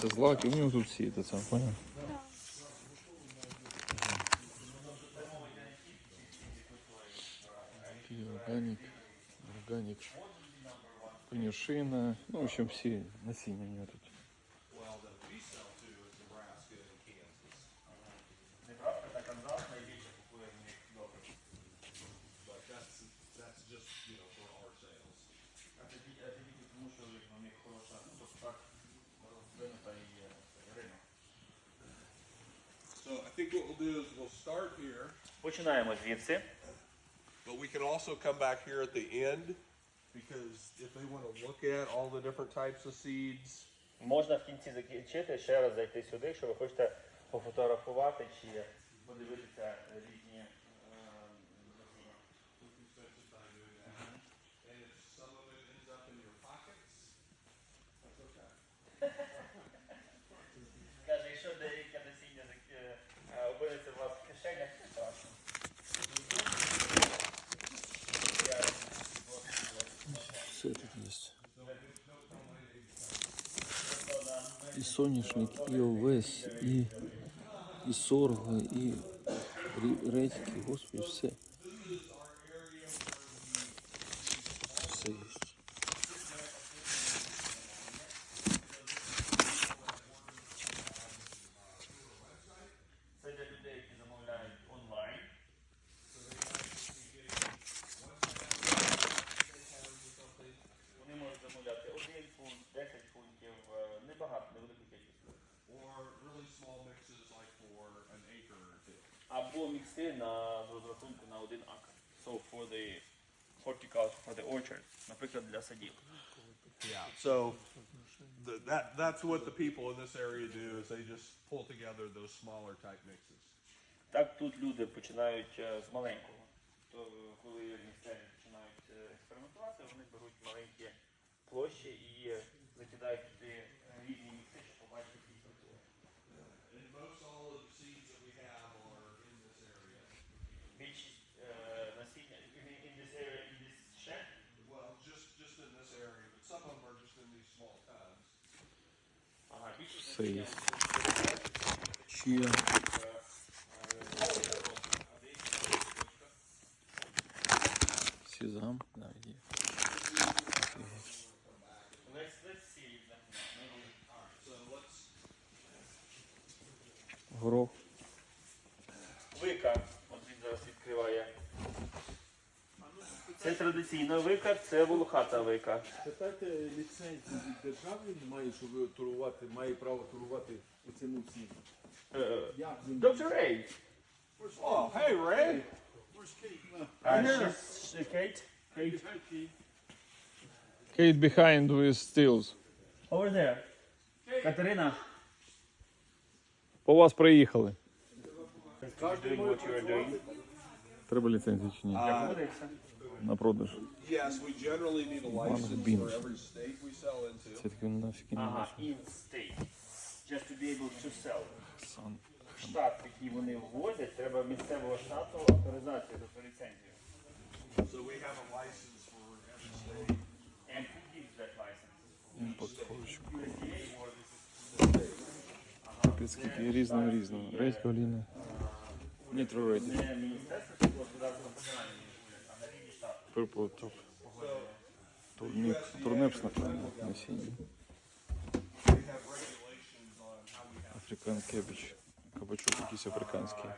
Це злаки, у нього тут всі, це сам поняв? Такий Органік, органік, конюшина, ну, в общем, всі насіння у нього тут. think what we'll do is we'll start here, Починаємо звідси. but we can also come back here at the end. Because if they want to look at all the different types of seeds, Можна в кінці закінчити, ще раз зайти сюди, якщо ви хочете пофотографувати чи подивитися різні тут есть. І соняшник, і овес, і, і сорго, і редьки, господи, все. Все є. Або мікси на з розрахунку на один акр. So for the horticulture, for the orchard, наприклад, для садів. Yeah. So the, that that's what the people in this area do is they just pull together those smaller type mixes. Так тут люди починають е, з маленького. То коли місцеві починають е, експериментувати, вони беруть маленькі площі і Все насіння є. в Чия, е, е, а деякі в точках. сезам, да, є. Let's let's see them. Maybe. So let's Горох. Це традиційна вика, це волохата вика. Питайте ліцензію від держави, він має, щоб торгувати, має право торгувати у цьому ціні. Е, Як він? Доктор Рей. Oh, hey Ray. А she's- she- Kate? Behind with stills. Over there. Катерина. По вас приїхали. Doing what you are doing. Треба ліцензію чи ні? Я помилився. На продаж. Yes, we generally need a license for every state we sell into. Це таки нафіг не Ага, in state. Just to be able to sell. Сан. Штат, який вони ввозять, треба місцевого штату авторизацію, тобто ліцензію. So we have a license for every state. And who gives that license? Імпорт форочку. Капець, скільки різного різного. Редька, оліна. Нітро редька. не Міністерство сільськогосподарства федеральне регулює, а на рівні штату. Purple top. Турніп. Турнепс, напевно, насіння. Африкан кебіч. Кабачок якийсь африканський.